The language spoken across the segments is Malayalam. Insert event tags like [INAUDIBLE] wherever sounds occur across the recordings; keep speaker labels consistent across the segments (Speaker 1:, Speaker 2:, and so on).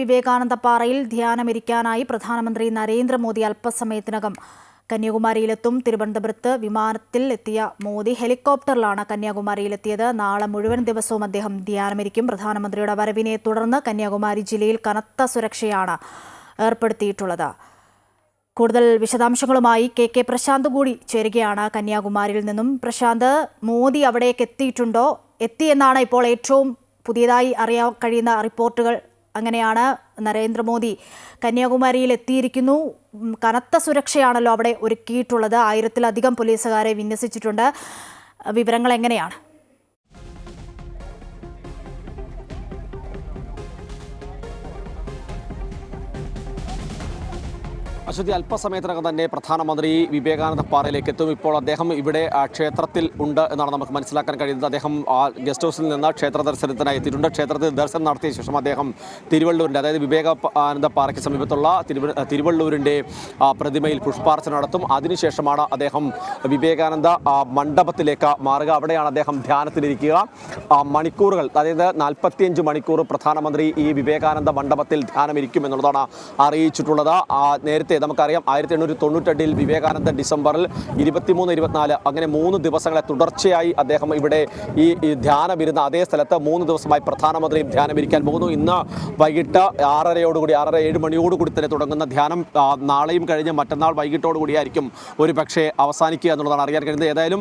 Speaker 1: വിവേകാനന്ദ പാറയിൽ ധ്യാനമിരിക്കാനായി പ്രധാനമന്ത്രി നരേന്ദ്രമോദി അല്പസമയത്തിനകം കന്യാകുമാരിയിലെത്തും തിരുവനന്തപുരത്ത് വിമാനത്തിൽ എത്തിയ മോദി ഹെലികോപ്റ്ററിലാണ് കന്യാകുമാരിയിലെത്തിയത് നാളെ മുഴുവൻ ദിവസവും അദ്ദേഹം ധ്യാനമിരിക്കും പ്രധാനമന്ത്രിയുടെ വരവിനെ തുടർന്ന് കന്യാകുമാരി ജില്ലയിൽ കനത്ത സുരക്ഷയാണ് ഏർപ്പെടുത്തിയിട്ടുള്ളത് കൂടുതൽ വിശദാംശങ്ങളുമായി കെ കെ പ്രശാന്ത് കൂടി ചേരുകയാണ് കന്യാകുമാരിയിൽ നിന്നും പ്രശാന്ത് മോദി അവിടേക്ക് എത്തിയിട്ടുണ്ടോ എത്തിയെന്നാണ് ഇപ്പോൾ ഏറ്റവും പുതിയതായി അറിയാൻ കഴിയുന്ന റിപ്പോർട്ടുകൾ അങ്ങനെയാണ് നരേന്ദ്രമോദി കന്യാകുമാരിയിൽ എത്തിയിരിക്കുന്നു കനത്ത സുരക്ഷയാണല്ലോ അവിടെ ഒരുക്കിയിട്ടുള്ളത് ആയിരത്തിലധികം പോലീസുകാരെ വിന്യസിച്ചിട്ടുണ്ട് വിവരങ്ങൾ എങ്ങനെയാണ്
Speaker 2: അശ്വതി അല്പസമയത്തിനകം തന്നെ പ്രധാനമന്ത്രി വിവേകാനന്ദ പാറയിലേക്ക് എത്തും ഇപ്പോൾ അദ്ദേഹം ഇവിടെ ക്ഷേത്രത്തിൽ ഉണ്ട് എന്നാണ് നമുക്ക് മനസ്സിലാക്കാൻ കഴിയുന്നത് അദ്ദേഹം ഗസ്റ്റ് ഹൗസിൽ നിന്ന് ക്ഷേത്ര ദർശനത്തിനായി എത്തിയിട്ടുണ്ട് ക്ഷേത്രത്തിൽ ദർശനം നടത്തിയ ശേഷം അദ്ദേഹം തിരുവള്ളൂരിൻ്റെ അതായത് വിവേകാനന്ദ പാറയ്ക്ക് സമീപത്തുള്ള തിരുവള്ളൂരിൻ്റെ പ്രതിമയിൽ പുഷ്പാർച്ചന നടത്തും അതിനുശേഷമാണ് അദ്ദേഹം വിവേകാനന്ദ മണ്ഡപത്തിലേക്ക് മാറുക അവിടെയാണ് അദ്ദേഹം ധ്യാനത്തിലിരിക്കുക മണിക്കൂറുകൾ അതായത് നാൽപ്പത്തിയഞ്ച് മണിക്കൂർ പ്രധാനമന്ത്രി ഈ വിവേകാനന്ദ മണ്ഡപത്തിൽ ധ്യാനമിരിക്കും എന്നുള്ളതാണ് അറിയിച്ചിട്ടുള്ളത് നേരത്തെ നമുക്കറിയാം ആയിരത്തി എണ്ണൂറ്റി തൊണ്ണൂറ്റെട്ടിൽ വിവേകാനന്ദൻ ഡിസംബറിൽ ഇരുപത്തിമൂന്ന് ഇരുപത്തിനാല് അങ്ങനെ മൂന്ന് ദിവസങ്ങളെ തുടർച്ചയായി അദ്ദേഹം ഇവിടെ ഈ ധ്യാനമിരുന്ന അതേ സ്ഥലത്ത് മൂന്ന് ദിവസമായി പ്രധാനമന്ത്രിയും ധ്യാനമിരിക്കാൻ പോകുന്നു ഇന്ന് വൈകിട്ട് ആറരയോടുകൂടി ആറര ഏഴ് മണിയോടുകൂടി തന്നെ തുടങ്ങുന്ന ധ്യാനം നാളെയും കഴിഞ്ഞ് മറ്റന്നാൾ വൈകിട്ടോടുകൂടിയായിരിക്കും ഒരു പക്ഷേ അവസാനിക്കുക എന്നുള്ളതാണ് അറിയാൻ കഴിയുന്നത് ഏതായാലും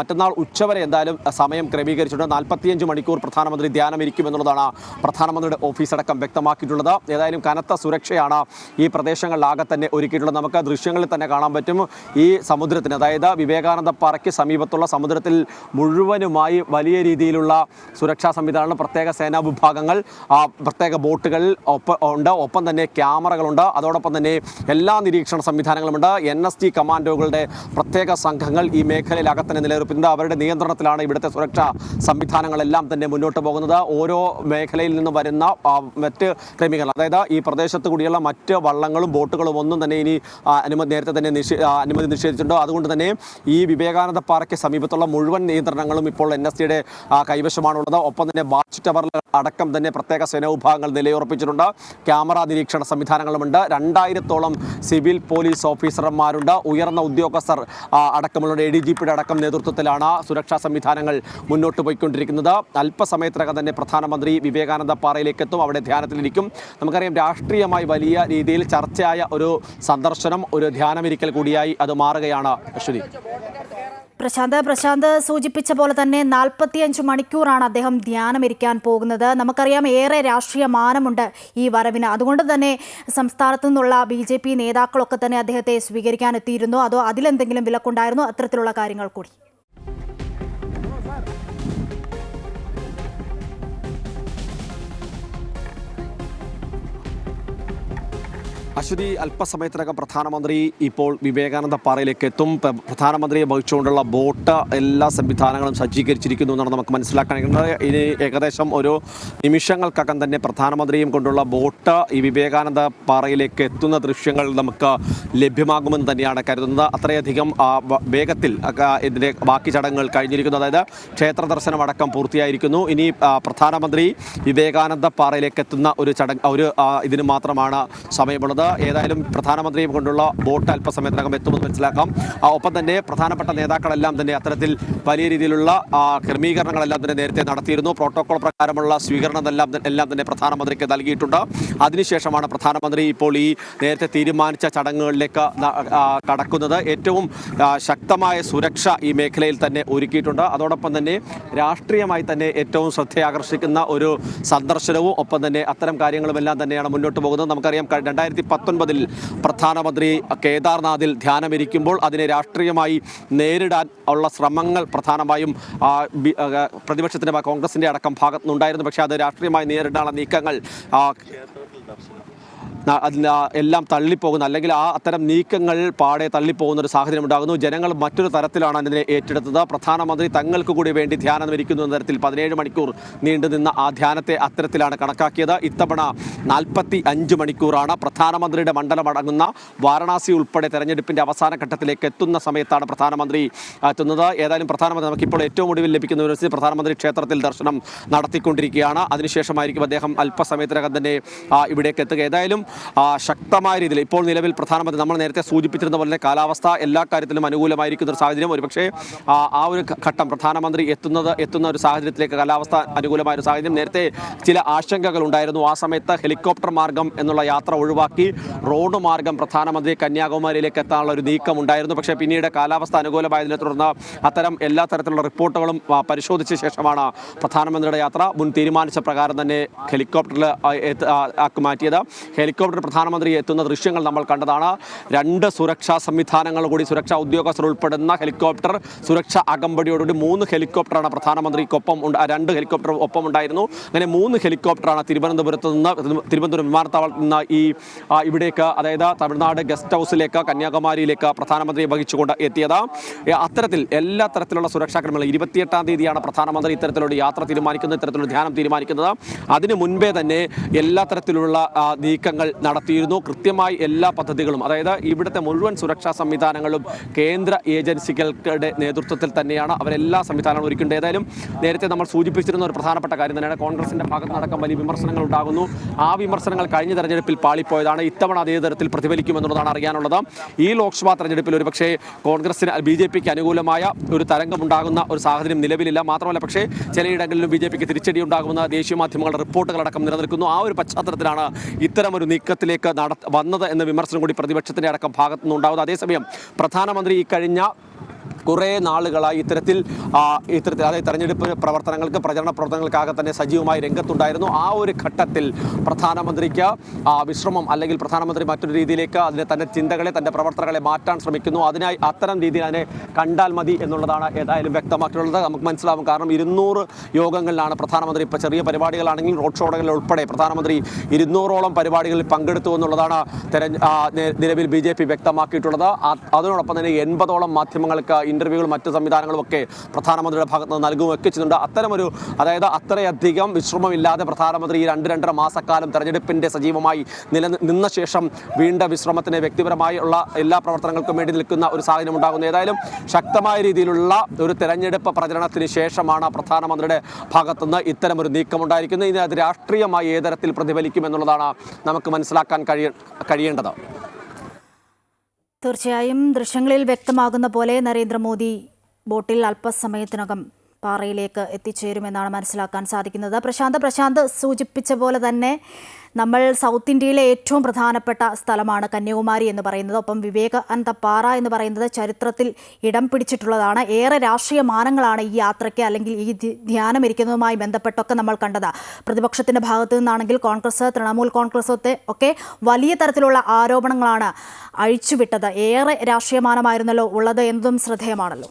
Speaker 2: മറ്റന്നാൾ ഉച്ചവരെ എന്തായാലും സമയം ക്രമീകരിച്ചിട്ടുണ്ട് നാൽപ്പത്തിയഞ്ച് മണിക്കൂർ പ്രധാനമന്ത്രി ധ്യാനം എന്നുള്ളതാണ് പ്രധാനമന്ത്രിയുടെ ഓഫീസടക്കം വ്യക്തമാക്കിയിട്ടുള്ളത് ഏതായാലും കനത്ത സുരക്ഷയാണ് ഈ പ്രദേശങ്ങളിലാകെ തന്നെ തന്നെ ഒരുക്കിയിട്ടുള്ള നമുക്ക് ദൃശ്യങ്ങളിൽ തന്നെ കാണാൻ പറ്റും ഈ സമുദ്രത്തിന് അതായത് വിവേകാനന്ദ പാറയ്ക്ക് സമീപത്തുള്ള സമുദ്രത്തിൽ മുഴുവനുമായി വലിയ രീതിയിലുള്ള സുരക്ഷാ സംവിധാനങ്ങൾ പ്രത്യേക സേനാ വിഭാഗങ്ങൾ പ്രത്യേക ബോട്ടുകൾ ഉണ്ട് ഒപ്പം തന്നെ ക്യാമറകളുണ്ട് അതോടൊപ്പം തന്നെ എല്ലാ നിരീക്ഷണ സംവിധാനങ്ങളുമുണ്ട് എൻ എസ് ടി കമാൻഡോകളുടെ പ്രത്യേക സംഘങ്ങൾ ഈ മേഖലയിൽ അകത്തന്നെ നിലനിർത്തുന്നത് അവരുടെ നിയന്ത്രണത്തിലാണ് ഇവിടുത്തെ സുരക്ഷാ സംവിധാനങ്ങളെല്ലാം തന്നെ മുന്നോട്ട് പോകുന്നത് ഓരോ മേഖലയിൽ നിന്ന് വരുന്ന മറ്റ് ക്രമീകരണം അതായത് ഈ പ്രദേശത്ത് കൂടിയുള്ള മറ്റ് വള്ളങ്ങളും ബോട്ടുകളും ഒന്നും ഒന്നും തന്നെ ഇനി അനുമതി നേരത്തെ തന്നെ നിഷേ അനുമതി നിഷേധിച്ചിട്ടുണ്ടോ അതുകൊണ്ട് തന്നെ ഈ വിവേകാനന്ദ പാറയ്ക്ക് സമീപത്തുള്ള മുഴുവൻ നിയന്ത്രണങ്ങളും ഇപ്പോൾ എൻ എസ് സിയുടെ കൈവശമാണുള്ളത് ഒപ്പം തന്നെ വാച്ച് ടവറിൽ അടക്കം തന്നെ പ്രത്യേക സേന വിഭാഗങ്ങൾ നിലയുറപ്പിച്ചിട്ടുണ്ട് ക്യാമറ നിരീക്ഷണ സംവിധാനങ്ങളുമുണ്ട് രണ്ടായിരത്തോളം സിവിൽ പോലീസ് ഓഫീസർമാരുണ്ട് ഉയർന്ന ഉദ്യോഗസ്ഥർ അടക്കമുള്ള എ ഡി ജി പിയുടെ അടക്കം നേതൃത്വത്തിലാണ് സുരക്ഷാ സംവിധാനങ്ങൾ മുന്നോട്ട് പോയിക്കൊണ്ടിരിക്കുന്നത് അല്പസമയത്തിനകം തന്നെ പ്രധാനമന്ത്രി വിവേകാനന്ദ പാറയിലേക്ക് എത്തും അവിടെ ധ്യാനത്തിലിരിക്കും നമുക്കറിയാം രാഷ്ട്രീയമായി വലിയ രീതിയിൽ ചർച്ചയായ ഒരു സന്ദർശനം ഒരു ധ്യാനമിരിക്കൽ കൂടിയായി അത് മാറുകയാണ് അശ്വതി
Speaker 1: പ്രശാന്ത് പ്രശാന്ത് സൂചിപ്പിച്ച പോലെ തന്നെ നാൽപ്പത്തിയഞ്ച് മണിക്കൂറാണ് അദ്ദേഹം ധ്യാനമിരിക്കാൻ പോകുന്നത് നമുക്കറിയാം ഏറെ രാഷ്ട്രീയ മാനമുണ്ട് ഈ വരവിന് അതുകൊണ്ട് തന്നെ സംസ്ഥാനത്തു നിന്നുള്ള ബി ജെ പി നേതാക്കളൊക്കെ തന്നെ അദ്ദേഹത്തെ സ്വീകരിക്കാൻ എത്തിയിരുന്നു അതോ അതിലെന്തെങ്കിലും വിലക്കുണ്ടായിരുന്നു അത്തരത്തിലുള്ള കാര്യങ്ങൾ കൂടി
Speaker 2: അശ്വതി അല്പസമയത്തിനകം പ്രധാനമന്ത്രി ഇപ്പോൾ വിവേകാനന്ദ പാറയിലേക്ക് എത്തും പ്രധാനമന്ത്രിയെ വഹിച്ചുകൊണ്ടുള്ള ബോട്ട് എല്ലാ സംവിധാനങ്ങളും സജ്ജീകരിച്ചിരിക്കുന്നു എന്നാണ് നമുക്ക് മനസ്സിലാക്കാൻ ഇനി ഏകദേശം ഒരു നിമിഷങ്ങൾക്കകം തന്നെ പ്രധാനമന്ത്രിയും കൊണ്ടുള്ള ബോട്ട് ഈ വിവേകാനന്ദ പാറയിലേക്ക് എത്തുന്ന ദൃശ്യങ്ങൾ നമുക്ക് ലഭ്യമാകുമെന്ന് തന്നെയാണ് കരുതുന്നത് അത്രയധികം വേഗത്തിൽ ഇതിൻ്റെ ബാക്കി ചടങ്ങുകൾ കഴിഞ്ഞിരിക്കുന്നു അതായത് ക്ഷേത്ര ദർശനമടക്കം അടക്കം പൂർത്തിയായിരിക്കുന്നു ഇനി പ്രധാനമന്ത്രി വിവേകാനന്ദ പാറയിലേക്ക് എത്തുന്ന ഒരു ചടങ്ങ് ഒരു ഇതിന് മാത്രമാണ് സമയമുള്ളത് ഏതായാലും പ്രധാനമന്ത്രിയും കൊണ്ടുള്ള ബോട്ട് അല്പസമയത്തിനകം എത്തുമെന്ന് മനസ്സിലാക്കാം ഒപ്പം തന്നെ പ്രധാനപ്പെട്ട നേതാക്കളെല്ലാം തന്നെ അത്തരത്തിൽ വലിയ രീതിയിലുള്ള ക്രമീകരണങ്ങളെല്ലാം തന്നെ നേരത്തെ നടത്തിയിരുന്നു പ്രോട്ടോകോൾ പ്രകാരമുള്ള സ്വീകരണം എല്ലാം എല്ലാം തന്നെ പ്രധാനമന്ത്രിക്ക് നൽകിയിട്ടുണ്ട് അതിനുശേഷമാണ് പ്രധാനമന്ത്രി ഇപ്പോൾ ഈ നേരത്തെ തീരുമാനിച്ച ചടങ്ങുകളിലേക്ക് കടക്കുന്നത് ഏറ്റവും ശക്തമായ സുരക്ഷ ഈ മേഖലയിൽ തന്നെ ഒരുക്കിയിട്ടുണ്ട് അതോടൊപ്പം തന്നെ രാഷ്ട്രീയമായി തന്നെ ഏറ്റവും ശ്രദ്ധയാകർഷിക്കുന്ന ഒരു സന്ദർശനവും ഒപ്പം തന്നെ അത്തരം കാര്യങ്ങളുമെല്ലാം തന്നെയാണ് മുന്നോട്ട് പോകുന്നത് നമുക്കറിയാം രണ്ടായിരത്തി പത്തൊൻപതിൽ പ്രധാനമന്ത്രി കേദാർനാഥിൽ ധ്യാനമിരിക്കുമ്പോൾ അതിനെ രാഷ്ട്രീയമായി നേരിടാൻ ഉള്ള ശ്രമങ്ങൾ പ്രധാനമായും പ്രതിപക്ഷത്തിൻ്റെ കോൺഗ്രസിൻ്റെ അടക്കം ഭാഗത്തുനിന്നുണ്ടായിരുന്നു പക്ഷേ അത് രാഷ്ട്രീയമായി നേരിടാനുള്ള നീക്കങ്ങൾ എല്ലാം തള്ളിപ്പോകുന്ന അല്ലെങ്കിൽ ആ അത്തരം നീക്കങ്ങൾ പാടെ തള്ളിപ്പോകുന്ന ഒരു സാഹചര്യം ഉണ്ടാകുന്നു ജനങ്ങൾ മറ്റൊരു തരത്തിലാണ് അതിനെ ഏറ്റെടുത്തത് പ്രധാനമന്ത്രി തങ്ങൾക്ക് കൂടി വേണ്ടി ധ്യാനം ഇരിക്കുന്നു എന്ന തരത്തിൽ പതിനേഴ് മണിക്കൂർ നീണ്ടുനിന്ന ആ ധ്യാനത്തെ അത്തരത്തിലാണ് കണക്കാക്കിയത് ഇത്തവണ നാൽപ്പത്തി അഞ്ച് മണിക്കൂറാണ് പ്രധാനമന്ത്രിയുടെ മണ്ഡലമടങ്ങുന്ന വാരണാസി ഉൾപ്പെടെ തെരഞ്ഞെടുപ്പിൻ്റെ അവസാന ഘട്ടത്തിലേക്ക് എത്തുന്ന സമയത്താണ് പ്രധാനമന്ത്രി എത്തുന്നത് ഏതായാലും പ്രധാനമന്ത്രി നമുക്കിപ്പോൾ ഏറ്റവും ഒടുവിൽ ലഭിക്കുന്ന വിവരത്തിൽ പ്രധാനമന്ത്രി ക്ഷേത്രത്തിൽ ദർശനം നടത്തിക്കൊണ്ടിരിക്കുകയാണ് അതിനുശേഷമായിരിക്കും അദ്ദേഹം അല്പസമയത്തിനകം തന്നെ ഇവിടേക്ക് എത്തുക ഏതായാലും ശക്തമായ രീതിയിൽ ഇപ്പോൾ നിലവിൽ പ്രധാനമന്ത്രി നമ്മൾ നേരത്തെ സൂചിപ്പിച്ചിരുന്ന പോലെ കാലാവസ്ഥ എല്ലാ കാര്യത്തിലും അനുകൂലമായിരിക്കുന്ന ഒരു സാഹചര്യം ഒരുപക്ഷേ ആ ഒരു ഘട്ടം പ്രധാനമന്ത്രി എത്തുന്നത് എത്തുന്ന ഒരു സാഹചര്യത്തിലേക്ക് കാലാവസ്ഥ അനുകൂലമായ ഒരു സാഹചര്യം നേരത്തെ ചില ആശങ്കകൾ ഉണ്ടായിരുന്നു ആ സമയത്ത് ഹെലികോപ്റ്റർ മാർഗം എന്നുള്ള യാത്ര ഒഴിവാക്കി റോഡ് മാർഗം പ്രധാനമന്ത്രി കന്യാകുമാരിയിലേക്ക് എത്താനുള്ള ഒരു നീക്കം ഉണ്ടായിരുന്നു പക്ഷേ പിന്നീട് കാലാവസ്ഥ അനുകൂലമായതിനെ തുടർന്ന് അത്തരം എല്ലാ തരത്തിലുള്ള റിപ്പോർട്ടുകളും പരിശോധിച്ച ശേഷമാണ് പ്രധാനമന്ത്രിയുടെ യാത്ര മുൻ തീരുമാനിച്ച പ്രകാരം തന്നെ ഹെലികോപ്റ്ററിൽ ആക്കി മാറ്റിയത് ഹെലികോപ്റ്റർ ഹെലികോപ്റ്റർ പ്രധാനമന്ത്രി എത്തുന്ന ദൃശ്യങ്ങൾ നമ്മൾ കണ്ടതാണ് രണ്ട് സുരക്ഷാ സംവിധാനങ്ങൾ കൂടി സുരക്ഷാ ഉദ്യോഗസ്ഥർ ഉൾപ്പെടുന്ന ഹെലികോപ്റ്റർ സുരക്ഷാ അകമ്പടിയോടുകൂടി മൂന്ന് ഹെലികോപ്റ്ററാണ് പ്രധാനമന്ത്രിക്കൊപ്പം രണ്ട് ഹെലികോപ്റ്റർ ഒപ്പം ഉണ്ടായിരുന്നു അങ്ങനെ മൂന്ന് ഹെലികോപ്റ്ററാണ് തിരുവനന്തപുരത്ത് നിന്ന് തിരുവനന്തപുരം വിമാനത്താവളത്തിൽ നിന്ന് ഈ ഇവിടേക്ക് അതായത് തമിഴ്നാട് ഗസ്റ്റ് ഹൗസിലേക്ക് കന്യാകുമാരിയിലേക്ക് പ്രധാനമന്ത്രിയെ വഹിച്ചുകൊണ്ട് എത്തിയത് അത്തരത്തിൽ എല്ലാ തരത്തിലുള്ള സുരക്ഷാ ക്രമങ്ങളും ഇരുപത്തിയെട്ടാം തീയതിയാണ് പ്രധാനമന്ത്രി ഇത്തരത്തിലുള്ള യാത്ര തീരുമാനിക്കുന്നത് ഇത്തരത്തിലുള്ള ധ്യാനം തീരുമാനിക്കുന്നത് അതിനു മുൻപേ തന്നെ എല്ലാ തരത്തിലുള്ള നീക്കങ്ങൾ നടത്തിയിരുന്നു കൃത്യമായി എല്ലാ പദ്ധതികളും അതായത് ഇവിടുത്തെ മുഴുവൻ സുരക്ഷാ സംവിധാനങ്ങളും കേന്ദ്ര ഏജൻസികളുടെ നേതൃത്വത്തിൽ തന്നെയാണ് അവരെല്ലാ സംവിധാനങ്ങളും ഒരുക്കേണ്ടത് ഏതായാലും നേരത്തെ നമ്മൾ സൂചിപ്പിച്ചിരുന്ന ഒരു പ്രധാനപ്പെട്ട കാര്യം തന്നെയാണ് കോൺഗ്രസിൻ്റെ ഭാഗത്ത് നടക്കാൻ വലിയ വിമർശനങ്ങൾ ഉണ്ടാകുന്നു ആ വിമർശനങ്ങൾ കഴിഞ്ഞ തെരഞ്ഞെടുപ്പിൽ പാളിപ്പോയതാണ് ഇത്തവണ അതേ തരത്തിൽ പ്രതിഫലിക്കുമെന്നുള്ളതാണ് അറിയാനുള്ളത് ഈ ലോക്സഭാ തെരഞ്ഞെടുപ്പിൽ ഒരുപക്ഷേ കോൺഗ്രസിന് ബി ജെ പിക്ക് അനുകൂലമായ ഒരു തരംഗമുണ്ടാകുന്ന ഒരു സാഹചര്യം നിലവിലില്ല മാത്രമല്ല പക്ഷേ ചിലയിടങ്ങളിലും ബി ജെ പിക്ക് തിരിച്ചടി ഉണ്ടാകുന്ന ദേശീയ മാധ്യമങ്ങളുടെ റിപ്പോർട്ടുകളടക്കം നിലനിൽക്കുന്നു ആ ഒരു പശ്ചാത്തലത്തിലാണ് ഇത്തരമൊരു നീക്കത്തിലേക്ക് നട വന്നത് എന്ന വിമർശനം കൂടി പ്രതിപക്ഷത്തിൻ്റെ അടക്കം ഭാഗത്തുനിന്നുണ്ടാകുന്നത് അതേസമയം പ്രധാനമന്ത്രി ഈ കഴിഞ്ഞ കുറേ നാളുകളായി ഇത്തരത്തിൽ ഇത്തരത്തിൽ അതായത് തെരഞ്ഞെടുപ്പ് പ്രവർത്തനങ്ങൾക്ക് പ്രചരണ പ്രവർത്തനങ്ങൾക്കാകെ തന്നെ സജീവമായി രംഗത്തുണ്ടായിരുന്നു ആ ഒരു ഘട്ടത്തിൽ പ്രധാനമന്ത്രിക്ക് വിശ്രമം അല്ലെങ്കിൽ പ്രധാനമന്ത്രി മറ്റൊരു രീതിയിലേക്ക് അതിനെ തൻ്റെ ചിന്തകളെ തൻ്റെ പ്രവർത്തനങ്ങളെ മാറ്റാൻ ശ്രമിക്കുന്നു അതിനായി അത്തരം രീതിയിൽ അതിനെ കണ്ടാൽ മതി എന്നുള്ളതാണ് ഏതായാലും വ്യക്തമാക്കിയിട്ടുള്ളത് നമുക്ക് മനസ്സിലാവും കാരണം ഇരുന്നൂറ് യോഗങ്ങളിലാണ് പ്രധാനമന്ത്രി ഇപ്പോൾ ചെറിയ പരിപാടികളാണെങ്കിലും റോഡ് ഷോകളിൽ ഉൾപ്പെടെ പ്രധാനമന്ത്രി ഇരുന്നൂറോളം പരിപാടികളിൽ പങ്കെടുത്തു എന്നുള്ളതാണ് തെരഞ്ഞ നിലവിൽ ബി ജെ പി വ്യക്തമാക്കിയിട്ടുള്ളത് അതിനോടൊപ്പം തന്നെ എൺപതോളം മാധ്യമങ്ങൾക്ക് ഇൻ്റർവ്യൂകളും മറ്റ് സംവിധാനങ്ങളും ഒക്കെ പ്രധാനമന്ത്രിയുടെ ഭാഗത്ത് നിന്ന് ഒക്കെ ചെയ്യുന്നുണ്ട് അത്തരമൊരു അതായത് അത്രയധികം വിശ്രമമില്ലാതെ പ്രധാനമന്ത്രി ഈ രണ്ട് രണ്ടര മാസക്കാലം തെരഞ്ഞെടുപ്പിന്റെ സജീവമായി നില നിന്ന ശേഷം വീണ്ട വിശ്രമത്തിന് വ്യക്തിപരമായുള്ള എല്ലാ പ്രവർത്തനങ്ങൾക്കും വേണ്ടി നിൽക്കുന്ന ഒരു സാഹചര്യം ഉണ്ടാകുന്നു ഏതായാലും ശക്തമായ രീതിയിലുള്ള ഒരു തെരഞ്ഞെടുപ്പ് പ്രചരണത്തിന് ശേഷമാണ് പ്രധാനമന്ത്രിയുടെ ഭാഗത്തുനിന്ന് ഇത്തരം ഇത്തരമൊരു നീക്കമുണ്ടായിരിക്കുന്നത് ഇതിനകത്ത് രാഷ്ട്രീയമായി ഏതരത്തിൽ പ്രതിഫലിക്കുമെന്നുള്ളതാണ് നമുക്ക് മനസ്സിലാക്കാൻ കഴിയ കഴിയേണ്ടത് തീർച്ചയായും ദൃശ്യങ്ങളിൽ വ്യക്തമാകുന്ന പോലെ നരേന്ദ്രമോദി ബോട്ടിൽ അല്പസമയത്തിനകം പാറയിലേക്ക് എത്തിച്ചേരുമെന്നാണ് മനസ്സിലാക്കാൻ സാധിക്കുന്നത് പ്രശാന്ത് പ്രശാന്ത് സൂചിപ്പിച്ച പോലെ തന്നെ നമ്മൾ സൗത്ത് ഇന്ത്യയിലെ ഏറ്റവും പ്രധാനപ്പെട്ട സ്ഥലമാണ് കന്യാകുമാരി എന്ന് പറയുന്നത് ഒപ്പം വിവേകാനന്ദ പാറ എന്ന് പറയുന്നത് ചരിത്രത്തിൽ ഇടം പിടിച്ചിട്ടുള്ളതാണ് ഏറെ രാഷ്ട്രീയ മാനങ്ങളാണ് ഈ യാത്രയ്ക്ക് അല്ലെങ്കിൽ ഈ ധ്യാനം ഇരിക്കുന്നതുമായി ബന്ധപ്പെട്ടൊക്കെ നമ്മൾ കണ്ടത് പ്രതിപക്ഷത്തിൻ്റെ ഭാഗത്തു നിന്നാണെങ്കിൽ കോൺഗ്രസ് തൃണമൂൽ കോൺഗ്രസ് ഒക്കെ വലിയ തരത്തിലുള്ള ആരോപണങ്ങളാണ് അഴിച്ചുവിട്ടത് ഏറെ രാഷ്ട്രീയമാനമായിരുന്നല്ലോ ഉള്ളത് എന്നതും ശ്രദ്ധേയമാണല്ലോ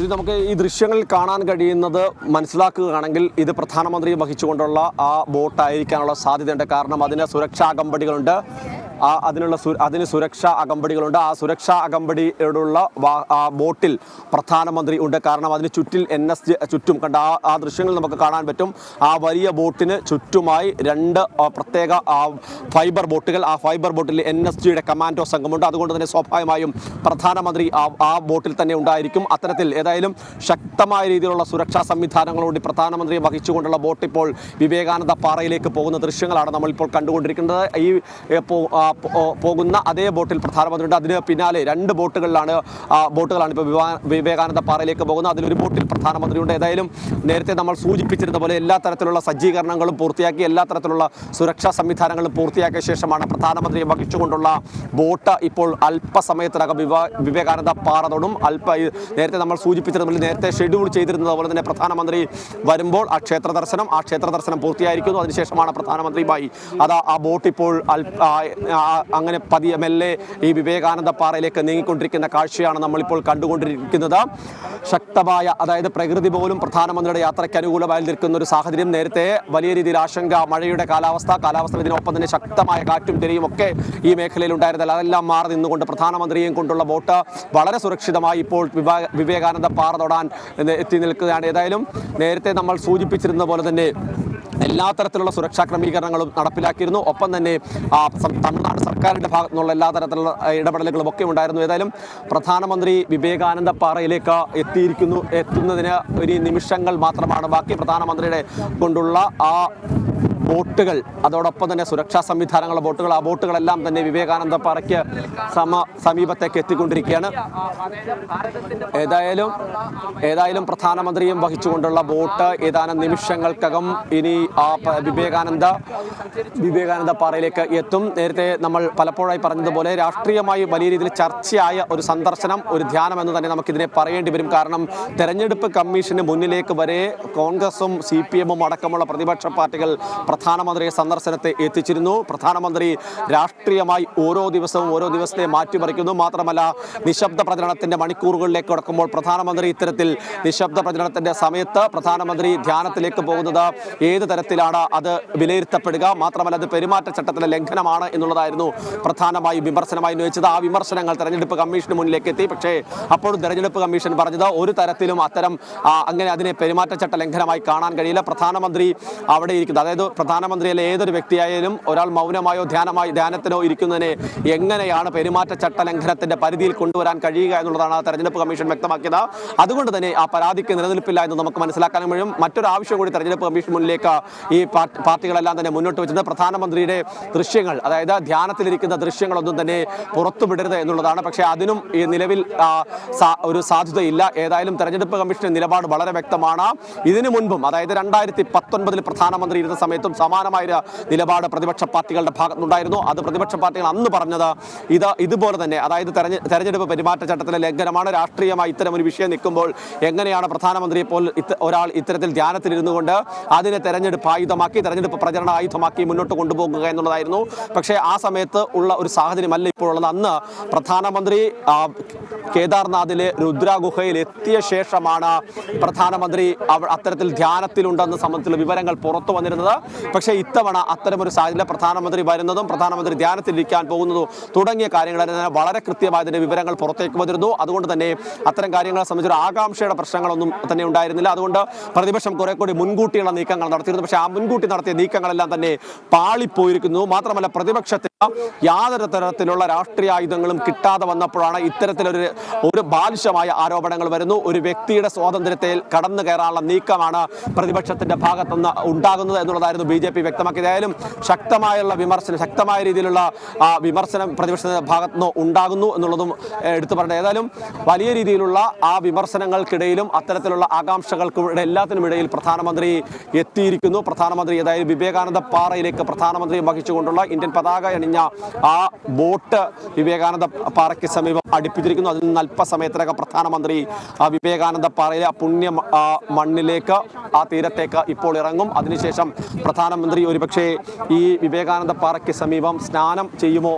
Speaker 2: ശരി നമുക്ക് ഈ ദൃശ്യങ്ങളിൽ കാണാൻ കഴിയുന്നത് മനസ്സിലാക്കുകയാണെങ്കിൽ ഇത് പ്രധാനമന്ത്രി വഹിച്ചുകൊണ്ടുള്ള ആ ബോട്ടായിരിക്കാനുള്ള സാധ്യതയുണ്ട് കാരണം അതിന് സുരക്ഷാ കമ്പടികളുണ്ട് അതിനുള്ള അതിന് സുരക്ഷാ അകമ്പടികളുണ്ട് ആ സുരക്ഷാ അകമ്പടിയോടുള്ള ബോട്ടിൽ പ്രധാനമന്ത്രി ഉണ്ട് കാരണം അതിന് ചുറ്റിൽ എൻ എസ് ചുറ്റും കണ്ട ആ ആ ദൃശ്യങ്ങൾ നമുക്ക് കാണാൻ പറ്റും ആ വലിയ ബോട്ടിന് ചുറ്റുമായി രണ്ട് പ്രത്യേക ഫൈബർ ബോട്ടുകൾ ആ ഫൈബർ ബോട്ടിൽ എൻ എസ് ജിയുടെ കമാൻഡോ സംഘമുണ്ട് അതുകൊണ്ട് തന്നെ സ്വാഭാവികമായും പ്രധാനമന്ത്രി ആ ആ ബോട്ടിൽ തന്നെ ഉണ്ടായിരിക്കും അത്തരത്തിൽ ഏതായാലും ശക്തമായ രീതിയിലുള്ള സുരക്ഷാ സംവിധാനങ്ങളോടി പ്രധാനമന്ത്രി വഹിച്ചുകൊണ്ടുള്ള ബോട്ട് ഇപ്പോൾ വിവേകാനന്ദ പാറയിലേക്ക് പോകുന്ന ദൃശ്യങ്ങളാണ് നമ്മളിപ്പോൾ കണ്ടുകൊണ്ടിരിക്കുന്നത് ഈ പോകുന്ന അതേ ബോട്ടിൽ പ്രധാനമന്ത്രിയുണ്ട് അതിന് പിന്നാലെ രണ്ട് ബോട്ടുകളിലാണ് ബോട്ടുകളാണ് ഇപ്പോൾ വിവേകാനന്ദ പാറയിലേക്ക് പോകുന്നത് അതിലൊരു ബോട്ടിൽ പ്രധാനമന്ത്രിയുണ്ട് ഏതായാലും നേരത്തെ നമ്മൾ സൂചിപ്പിച്ചിരുന്ന പോലെ എല്ലാ തരത്തിലുള്ള സജ്ജീകരണങ്ങളും പൂർത്തിയാക്കി എല്ലാ തരത്തിലുള്ള സുരക്ഷാ സംവിധാനങ്ങളും പൂർത്തിയാക്കിയ ശേഷമാണ് പ്രധാനമന്ത്രിയെ വഹിച്ചുകൊണ്ടുള്ള ബോട്ട് ഇപ്പോൾ അല്പസമയത്തിനകം വിവേകാനന്ദ പാറ തൊടും അല്പ നേരത്തെ നമ്മൾ സൂചിപ്പിച്ചിരുന്ന നേരത്തെ ഷെഡ്യൂൾ ചെയ്തിരുന്നത് പോലെ തന്നെ പ്രധാനമന്ത്രി വരുമ്പോൾ ആ ക്ഷേത്ര ദർശനം ആ ക്ഷേത്ര ദർശനം പൂർത്തിയായിരിക്കുന്നു അതിനുശേഷമാണ് പ്രധാനമന്ത്രിയുമായി അതാ ആ ബോട്ട് ഇപ്പോൾ അങ്ങനെ പതിയ മെല്ലെ ഈ വിവേകാനന്ദ പാറയിലേക്ക് നീങ്ങിക്കൊണ്ടിരിക്കുന്ന കാഴ്ചയാണ് നമ്മളിപ്പോൾ കണ്ടുകൊണ്ടിരിക്കുന്നത് ശക്തമായ അതായത് പ്രകൃതി പോലും പ്രധാനമന്ത്രിയുടെ യാത്രയ്ക്ക് അനുകൂലമായി നിൽക്കുന്ന ഒരു സാഹചര്യം നേരത്തെ വലിയ രീതിയിൽ ആശങ്ക മഴയുടെ കാലാവസ്ഥ കാലാവസ്ഥ ഇതിനൊപ്പം തന്നെ ശക്തമായ കാറ്റും തിരയും ഒക്കെ ഈ മേഖലയിൽ ഉണ്ടായിരുന്നില്ല അതെല്ലാം മാറി നിന്നുകൊണ്ട് പ്രധാനമന്ത്രിയെയും കൊണ്ടുള്ള വോട്ട് വളരെ സുരക്ഷിതമായി ഇപ്പോൾ വിവേകാനന്ദ പാറ തൊടാൻ എത്തി നിൽക്കുകയാണ് ഏതായാലും നേരത്തെ നമ്മൾ സൂചിപ്പിച്ചിരുന്ന പോലെ തന്നെ എല്ലാ തരത്തിലുള്ള സുരക്ഷാ ക്രമീകരണങ്ങളും നടപ്പിലാക്കിയിരുന്നു ഒപ്പം തന്നെ തമിഴ്നാട് സർക്കാരിൻ്റെ ഭാഗത്തു നിന്നുള്ള എല്ലാ തരത്തിലുള്ള ഇടപെടലുകളും ഒക്കെ ഉണ്ടായിരുന്നു ഏതായാലും പ്രധാനമന്ത്രി വിവേകാനന്ദ പാറയിലേക്ക് എത്തിയിരിക്കുന്നു എത്തുന്നതിന് ഒരു നിമിഷങ്ങൾ മാത്രമാണ് ബാക്കി പ്രധാനമന്ത്രിയുടെ കൊണ്ടുള്ള ആ ബോട്ടുകൾ അതോടൊപ്പം തന്നെ സുരക്ഷാ സംവിധാനങ്ങളുടെ ബോട്ടുകൾ ആ ബോട്ടുകളെല്ലാം തന്നെ വിവേകാനന്ദ പാറയ്ക്ക് സമ സമീപത്തേക്ക് എത്തിക്കൊണ്ടിരിക്കുകയാണ് ഏതായാലും ഏതായാലും പ്രധാനമന്ത്രിയും വഹിച്ചുകൊണ്ടുള്ള ബോട്ട് ഏതാനും നിമിഷങ്ങൾക്കകം ഇനി ആ വിവേകാനന്ദ വിവേകാനന്ദ പാറയിലേക്ക് എത്തും നേരത്തെ നമ്മൾ പലപ്പോഴായി പറഞ്ഞതുപോലെ രാഷ്ട്രീയമായി വലിയ രീതിയിൽ ചർച്ചയായ ഒരു സന്ദർശനം ഒരു ധ്യാനം എന്ന് തന്നെ നമുക്കിതിനെ പറയേണ്ടി വരും കാരണം തെരഞ്ഞെടുപ്പ് കമ്മീഷന് മുന്നിലേക്ക് വരെ കോൺഗ്രസും സി പി എമ്മും അടക്കമുള്ള പ്രതിപക്ഷ പാർട്ടികൾ പ്രധാനമന്ത്രി സന്ദർശനത്തെ എത്തിച്ചിരുന്നു പ്രധാനമന്ത്രി രാഷ്ട്രീയമായി ഓരോ ദിവസവും ഓരോ ദിവസത്തെ മാറ്റിമറിക്കുന്നു മാത്രമല്ല നിശബ്ദ പ്രചരണത്തിന്റെ മണിക്കൂറുകളിലേക്ക് കടക്കുമ്പോൾ പ്രധാനമന്ത്രി ഇത്തരത്തിൽ നിശബ്ദ പ്രചരണത്തിന്റെ സമയത്ത് പ്രധാനമന്ത്രി ധ്യാനത്തിലേക്ക് പോകുന്നത് ഏത് തരത്തിലാണ് അത് വിലയിരുത്തപ്പെടുക മാത്രമല്ല അത് പെരുമാറ്റച്ചട്ടത്തിലെ ലംഘനമാണ് എന്നുള്ളതായിരുന്നു പ്രധാനമായും വിമർശനമായി ഉന്നയിച്ചത് ആ വിമർശനങ്ങൾ തെരഞ്ഞെടുപ്പ് കമ്മീഷന് മുന്നിലേക്ക് എത്തി പക്ഷേ അപ്പോഴും തെരഞ്ഞെടുപ്പ് കമ്മീഷൻ പറഞ്ഞത് ഒരു തരത്തിലും അത്തരം അങ്ങനെ അതിനെ പെരുമാറ്റച്ചട്ട ലംഘനമായി കാണാൻ കഴിയില്ല പ്രധാനമന്ത്രി അവിടെ ഇരിക്കുന്നത് അതായത് പ്രധാനമന്ത്രിയിലെ ഏതൊരു വ്യക്തിയായാലും ഒരാൾ മൗനമായോ ധ്യാനമായി ധ്യാനത്തിനോ ഇരിക്കുന്നതിനെ എങ്ങനെയാണ് പെരുമാറ്റച്ചട്ട ലംഘനത്തിന്റെ പരിധിയിൽ കൊണ്ടുവരാൻ കഴിയുക എന്നുള്ളതാണ് ആ തെരഞ്ഞെടുപ്പ് കമ്മീഷൻ വ്യക്തമാക്കിയത് അതുകൊണ്ട് തന്നെ ആ പരാതിക്ക് നിലനിൽപ്പില്ല എന്ന് നമുക്ക് മനസ്സിലാക്കാൻ കഴിയും മറ്റൊരു ആവശ്യം കൂടി തെരഞ്ഞെടുപ്പ് കമ്മീഷൻ മുന്നിലേക്ക് ഈ പാർട്ടികളെല്ലാം തന്നെ മുന്നോട്ട് വെച്ചത് പ്രധാനമന്ത്രിയുടെ ദൃശ്യങ്ങൾ അതായത് ധ്യാനത്തിലിരിക്കുന്ന ദൃശ്യങ്ങളൊന്നും തന്നെ പുറത്തുവിടരുത് എന്നുള്ളതാണ് പക്ഷേ അതിനും ഈ നിലവിൽ ഒരു സാധ്യതയില്ല ഏതായാലും തെരഞ്ഞെടുപ്പ് കമ്മീഷന്റെ നിലപാട് വളരെ വ്യക്തമാണ് ഇതിനു മുൻപും അതായത് രണ്ടായിരത്തി പത്തൊൻപതിൽ പ്രധാനമന്ത്രി ഇരുന്ന സമയത്തും സമാനമായൊരു നിലപാട് പ്രതിപക്ഷ പാർട്ടികളുടെ ഭാഗത്തുനിന്നുണ്ടായിരുന്നു അത് പ്രതിപക്ഷ പാർട്ടികൾ അന്ന് പറഞ്ഞത് ഇത് ഇതുപോലെ തന്നെ അതായത് തെരഞ്ഞെ തെരഞ്ഞെടുപ്പ് പെരുമാറ്റച്ചട്ടത്തിലെ ലംഘനമാണ് രാഷ്ട്രീയമായി ഇത്തരം ഒരു വിഷയം നിൽക്കുമ്പോൾ എങ്ങനെയാണ് പ്രധാനമന്ത്രിയെ പോൽ ഒരാൾ ഇത്തരത്തിൽ ധ്യാനത്തിലിരുന്നു കൊണ്ട് അതിനെ തെരഞ്ഞെടുപ്പ് ആയുധമാക്കി തെരഞ്ഞെടുപ്പ് പ്രചരണ ആയുധമാക്കി മുന്നോട്ട് കൊണ്ടുപോകുക എന്നുള്ളതായിരുന്നു പക്ഷേ ആ സമയത്ത് ഉള്ള ഒരു സാഹചര്യമല്ല ഇപ്പോഴുള്ളത് അന്ന് പ്രധാനമന്ത്രി കേദാർനാഥിലെ രുദ്രാഗുഹയിൽ എത്തിയ ശേഷമാണ് പ്രധാനമന്ത്രി അത്തരത്തിൽ ധ്യാനത്തിലുണ്ടെന്ന് സംബന്ധിച്ചുള്ള വിവരങ്ങൾ പുറത്തു വന്നിരുന്നത് പക്ഷേ ഇത്തവണ അത്തരമൊരു സാഹചര്യം പ്രധാനമന്ത്രി വരുന്നതും പ്രധാനമന്ത്രി ധ്യാനത്തിലിരിക്കാൻ പോകുന്നതും തുടങ്ങിയ കാര്യങ്ങളെല്ലാം വളരെ കൃത്യമായതിൻ്റെ വിവരങ്ങൾ പുറത്തേക്ക് വന്നിരുന്നു അതുകൊണ്ട് തന്നെ അത്തരം കാര്യങ്ങളെ സംബന്ധിച്ചൊരു ആകാംക്ഷയുടെ പ്രശ്നങ്ങളൊന്നും തന്നെ ഉണ്ടായിരുന്നില്ല അതുകൊണ്ട് പ്രതിപക്ഷം കുറെ കൂടി മുൻകൂട്ടിയുള്ള നീക്കങ്ങൾ നടത്തിയിരുന്നു പക്ഷേ ആ മുൻകൂട്ടി നടത്തിയ നീക്കങ്ങളെല്ലാം തന്നെ പാളിപ്പോയിരിക്കുന്നു മാത്രമല്ല പ്രതിപക്ഷത്തെ യാതൊരു തരത്തിലുള്ള രാഷ്ട്രീയ ആയുധങ്ങളും കിട്ടാതെ വന്നപ്പോഴാണ് ഇത്തരത്തിലൊരു ഒരു ബാലിശമായ ആരോപണങ്ങൾ വരുന്നു ഒരു വ്യക്തിയുടെ സ്വാതന്ത്ര്യത്തിൽ കടന്നു കയറാനുള്ള നീക്കമാണ് പ്രതിപക്ഷത്തിന്റെ ഭാഗത്തുനിന്ന് ഉണ്ടാകുന്നത് എന്നുള്ളതായിരുന്നു ബി ജെ പി വ്യക്തമാക്കിയതായാലും ശക്തമായുള്ള വിമർശനം ശക്തമായ രീതിയിലുള്ള വിമർശനം പ്രതിപക്ഷ ഭാഗത്തു നിന്ന് ഉണ്ടാകുന്നു എന്നുള്ളതും എടുത്തു പറഞ്ഞത് ഏതായാലും വലിയ രീതിയിലുള്ള ആ വിമർശനങ്ങൾക്കിടയിലും അത്തരത്തിലുള്ള ആകാംക്ഷകൾക്കും എല്ലാത്തിനും ഇടയിൽ പ്രധാനമന്ത്രി എത്തിയിരിക്കുന്നു പ്രധാനമന്ത്രി ഏതായാലും വിവേകാനന്ദ പാറയിലേക്ക് പ്രധാനമന്ത്രി വഹിച്ചുകൊണ്ടുള്ള ഇന്ത്യൻ പതാക അണിഞ്ഞ ആ ബോട്ട് വിവേകാനന്ദ പാറയ്ക്ക് സമീപം അടുപ്പിച്ചിരിക്കുന്നു അതിൽ നിന്ന് അല്പസമയത്തിനകം പ്രധാനമന്ത്രി ആ വിവേകാനന്ദ പാറയിലെ ആ പുണ്യ മണ്ണിലേക്ക് ആ തീരത്തേക്ക് ഇപ്പോൾ ഇറങ്ങും അതിനുശേഷം പ്രധാന പ്രധാനമന്ത്രി ഒരുപക്ഷെ ഈ വിവേകാനന്ദ പാറയ്ക്ക് സമീപം സ്നാനം ചെയ്യുമോ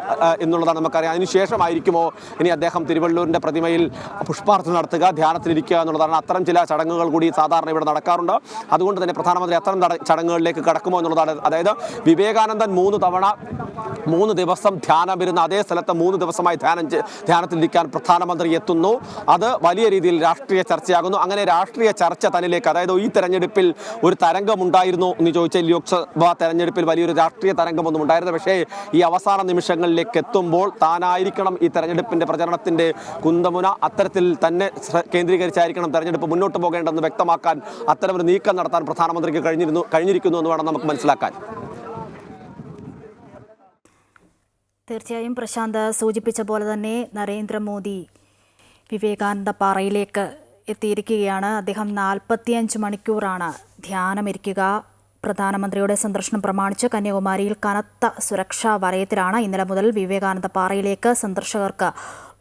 Speaker 2: എന്നുള്ളതാണ് നമുക്കറിയാം അതിനുശേഷമായിരിക്കുമോ ഇനി അദ്ദേഹം തിരുവള്ളൂരിൻ്റെ പ്രതിമയിൽ പുഷ്പാർത്ഥന നടത്തുക ധ്യാനത്തിലിരിക്കുക എന്നുള്ളതാണ് അത്തരം ചില ചടങ്ങുകൾ കൂടി സാധാരണ ഇവിടെ നടക്കാറുണ്ട് അതുകൊണ്ട് തന്നെ പ്രധാനമന്ത്രി അത്തരം ചടങ്ങുകളിലേക്ക് കടക്കുമോ എന്നുള്ളതാണ് അതായത് വിവേകാനന്ദൻ മൂന്ന് തവണ മൂന്ന് ദിവസം ധ്യാനം വരുന്ന അതേ സ്ഥലത്ത് മൂന്ന് ദിവസമായി ധ്യാനം ധ്യാനത്തിലിരിക്കാൻ പ്രധാനമന്ത്രി എത്തുന്നു അത് വലിയ രീതിയിൽ രാഷ്ട്രീയ ചർച്ചയാകുന്നു അങ്ങനെ രാഷ്ട്രീയ ചർച്ച തന്നിലേക്ക് അതായത് ഈ തെരഞ്ഞെടുപ്പിൽ ഒരു തരംഗമുണ്ടായിരുന്നു എന്ന് ചോദിച്ചാൽ ലോക്സഭാ തെരഞ്ഞെടുപ്പിൽ വലിയൊരു രാഷ്ട്രീയ തരംഗമൊന്നും ഉണ്ടായിരുന്നു പക്ഷേ ഈ അവസാന നിമിഷങ്ങളിലേക്ക് എത്തുമ്പോൾ താനായിരിക്കണം ഈ തെരഞ്ഞെടുപ്പിൻ്റെ പ്രചരണത്തിൻ്റെ കുന്തമുന അത്തരത്തിൽ തന്നെ കേന്ദ്രീകരിച്ചായിരിക്കണം തെരഞ്ഞെടുപ്പ് മുന്നോട്ട് പോകേണ്ടതെന്ന് വ്യക്തമാക്കാൻ അത്തരമൊരു നീക്കം നടത്താൻ പ്രധാനമന്ത്രിക്ക് കഴിഞ്ഞിരുന്നു കഴിഞ്ഞിരിക്കുന്നു എന്ന് വേണം നമുക്ക് മനസ്സിലാക്കാൻ തീർച്ചയായും പ്രശാന്ത് സൂചിപ്പിച്ച പോലെ തന്നെ നരേന്ദ്രമോദി വിവേകാനന്ദ പാറയിലേക്ക് എത്തിയിരിക്കുകയാണ് അദ്ദേഹം നാൽപ്പത്തിയഞ്ച് മണിക്കൂറാണ് ധ്യാനമിരിക്കുക പ്രധാനമന്ത്രിയുടെ സന്ദർശനം പ്രമാണിച്ച് കന്യാകുമാരിയിൽ കനത്ത സുരക്ഷാ വലയത്തിലാണ് ഇന്നലെ മുതൽ വിവേകാനന്ദ പാറയിലേക്ക് സന്ദർശകർക്ക്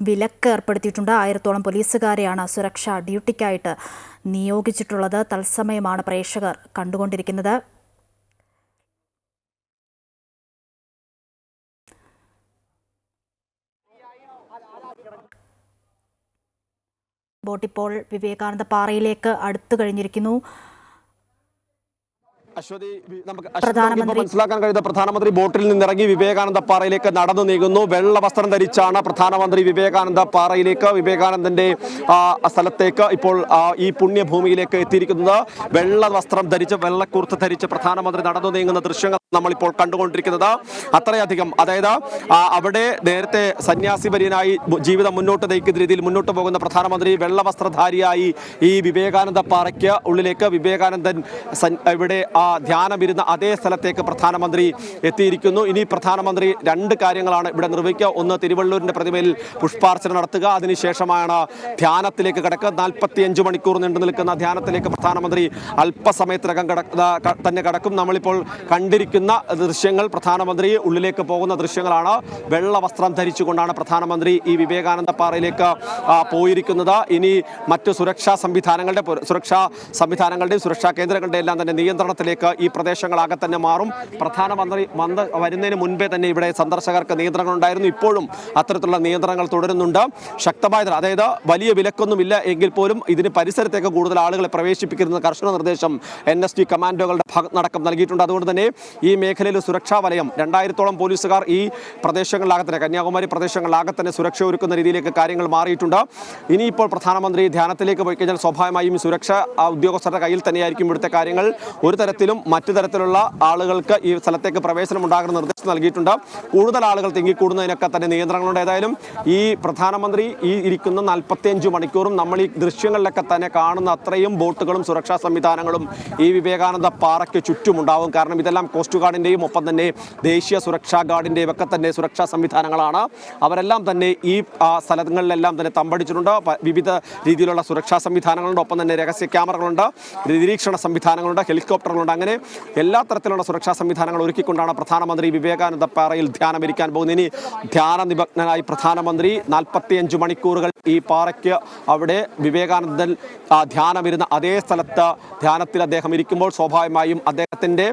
Speaker 2: വിലക്ക് ഏർപ്പെടുത്തിയിട്ടുണ്ട് ആയിരത്തോളം പോലീസുകാരെയാണ് സുരക്ഷാ ഡ്യൂട്ടിക്കായിട്ട് നിയോഗിച്ചിട്ടുള്ളത് തത്സമയമാണ് പ്രേക്ഷകർ കണ്ടുകൊണ്ടിരിക്കുന്നത് ബോട്ടിപ്പോൾ വിവേകാനന്ദ പാറയിലേക്ക് അടുത്തു കഴിഞ്ഞിരിക്കുന്നു അശ്വതി നമുക്ക് മനസ്സിലാക്കാൻ കഴിയുന്ന പ്രധാനമന്ത്രി ബോട്ടിൽ നിന്നിറങ്ങി വിവേകാനന്ദ പാറയിലേക്ക് നടന്നു നീങ്ങുന്നു വെള്ള വസ്ത്രം ധരിച്ചാണ് പ്രധാനമന്ത്രി വിവേകാനന്ദ പാറയിലേക്ക് വിവേകാനന്ദന്റെ സ്ഥലത്തേക്ക് ഇപ്പോൾ ഈ പുണ്യഭൂമിയിലേക്ക് എത്തിയിരിക്കുന്നത് വെള്ള വസ്ത്രം ധരിച്ച് വെള്ളക്കൂർത്ത് ധരിച്ച് പ്രധാനമന്ത്രി നടന്നു നീങ്ങുന്ന ദൃശ്യങ്ങൾ നമ്മളിപ്പോൾ കണ്ടുകൊണ്ടിരിക്കുന്നത് അത്രയധികം അതായത് അവിടെ നേരത്തെ സന്യാസിപര്യനായി ജീവിതം മുന്നോട്ട് നയിക്കുന്ന രീതിയിൽ മുന്നോട്ട് പോകുന്ന പ്രധാനമന്ത്രി വെള്ള വസ്ത്രധാരിയായി ഈ വിവേകാനന്ദ പാറയ്ക്ക് ഉള്ളിലേക്ക് വിവേകാനന്ദൻ ഇവിടെ ധ്യാനമിരുന്ന അതേ സ്ഥലത്തേക്ക് പ്രധാനമന്ത്രി എത്തിയിരിക്കുന്നു ഇനി പ്രധാനമന്ത്രി രണ്ട് കാര്യങ്ങളാണ് ഇവിടെ നിർവഹിക്കുക ഒന്ന് തിരുവള്ളൂരിൻ്റെ പ്രതിമയിൽ പുഷ്പാർച്ചന നടത്തുക അതിനുശേഷമാണ് ധ്യാനത്തിലേക്ക് കിടക്കുക അഞ്ച് മണിക്കൂർ നീണ്ടു നിൽക്കുന്ന ധ്യാനത്തിലേക്ക് പ്രധാനമന്ത്രി അല്പസമയത്തിനകം കട തന്നെ കിടക്കും നമ്മളിപ്പോൾ കണ്ടിരിക്കുന്ന ദൃശ്യങ്ങൾ പ്രധാനമന്ത്രി ഉള്ളിലേക്ക് പോകുന്ന ദൃശ്യങ്ങളാണ് വെള്ള വസ്ത്രം ധരിച്ചുകൊണ്ടാണ് പ്രധാനമന്ത്രി ഈ വിവേകാനന്ദ പാറയിലേക്ക് പോയിരിക്കുന്നത് ഇനി മറ്റ് സുരക്ഷാ സംവിധാനങ്ങളുടെ സുരക്ഷാ സംവിധാനങ്ങളുടെയും സുരക്ഷാ കേന്ദ്രങ്ങളുടെയും എല്ലാം തന്നെ നിയന്ത്രണത്തിലേക്ക് ഇവിടേക്ക് ഈ പ്രദേശങ്ങളാകെ തന്നെ മാറും പ്രധാനമന്ത്രി വന്ന് വരുന്നതിന് മുൻപേ തന്നെ ഇവിടെ സന്ദർശകർക്ക് ഉണ്ടായിരുന്നു ഇപ്പോഴും അത്തരത്തിലുള്ള നിയന്ത്രണങ്ങൾ തുടരുന്നുണ്ട് ശക്തമായ അതായത് വലിയ വിലക്കൊന്നുമില്ല എങ്കിൽ പോലും ഇതിന് പരിസരത്തേക്ക് കൂടുതൽ ആളുകളെ പ്രവേശിപ്പിക്കുന്ന കർശന നിർദ്ദേശം എൻ എസ് ടി കമാൻഡോകളുടെ ഭാഗത്തടക്കം നൽകിയിട്ടുണ്ട് അതുകൊണ്ട് തന്നെ ഈ മേഖലയിൽ സുരക്ഷാ വലയം രണ്ടായിരത്തോളം പോലീസുകാർ ഈ പ്രദേശങ്ങളിലാകെ തന്നെ കന്യാകുമാരി പ്രദേശങ്ങളിലാകെ തന്നെ സുരക്ഷ ഒരുക്കുന്ന രീതിയിലേക്ക് കാര്യങ്ങൾ മാറിയിട്ടുണ്ട് ഇനിയിപ്പോൾ പ്രധാനമന്ത്രി ധ്യാനത്തിലേക്ക് പോയി കഴിഞ്ഞാൽ സ്വാഭാവികമായും സുരക്ഷ ഉദ്യോഗസ്ഥരുടെ കയ്യിൽ തന്നെയായിരിക്കും ഇവിടുത്തെ കാര്യങ്ങൾ ഒരു തരത്തിൽ തരത്തിലും മറ്റു തരത്തിലുള്ള ആളുകൾക്ക് ഈ സ്ഥലത്തേക്ക് പ്രവേശനം ഉണ്ടാകുന്ന നിർദ്ദേശം നൽകിയിട്ടുണ്ട് കൂടുതൽ ആളുകൾ തിങ്ങിക്കൂടുന്നതിനൊക്കെ തന്നെ നിയന്ത്രണങ്ങളുണ്ട് ഏതായാലും ഈ പ്രധാനമന്ത്രി ഈ ഇരിക്കുന്ന നാൽപ്പത്തിയഞ്ച് മണിക്കൂറും നമ്മൾ ഈ ദൃശ്യങ്ങളിലൊക്കെ തന്നെ കാണുന്ന അത്രയും ബോട്ടുകളും സുരക്ഷാ സംവിധാനങ്ങളും ഈ വിവേകാനന്ദ പാറയ്ക്ക് ചുറ്റുമുണ്ടാവും കാരണം ഇതെല്ലാം കോസ്റ്റ് ഗാർഡിൻ്റെയും ഒപ്പം തന്നെ ദേശീയ സുരക്ഷാ ഗാർഡിൻ്റെയും ഒക്കെ തന്നെ സുരക്ഷാ സംവിധാനങ്ങളാണ് അവരെല്ലാം തന്നെ ഈ സ്ഥലങ്ങളിലെല്ലാം തന്നെ തമ്പടിച്ചിട്ടുണ്ട് വിവിധ രീതിയിലുള്ള സുരക്ഷാ സംവിധാനങ്ങളുണ്ട് ഒപ്പം തന്നെ രഹസ്യ ക്യാമറകളുണ്ട് നിരീക്ഷണ സംവിധാനങ്ങളുണ്ട് ഹെലികോപ്റ്ററുകളുണ്ട് ഒരുക്കിയിട്ടുണ്ട് അങ്ങനെ എല്ലാ തരത്തിലുള്ള സുരക്ഷാ സംവിധാനങ്ങൾ ഒരുക്കിക്കൊണ്ടാണ് പ്രധാനമന്ത്രി വിവേകാനന്ദ പാറയിൽ ധ്യാനമിരിക്കാൻ പോകുന്നത് ഇനി ധ്യാന നിമഗ്നനായി പ്രധാനമന്ത്രി അഞ്ച് മണിക്കൂറുകൾ ഈ പാറയ്ക്ക് അവിടെ വിവേകാനന്ദൻ ധ്യാനമിരുന്ന അതേ സ്ഥലത്ത് ധ്യാനത്തിൽ അദ്ദേഹം ഇരിക്കുമ്പോൾ സ്വാഭാവികമായും അദ്ദേഹം അദ്ദേഹത്തിൻ്റെ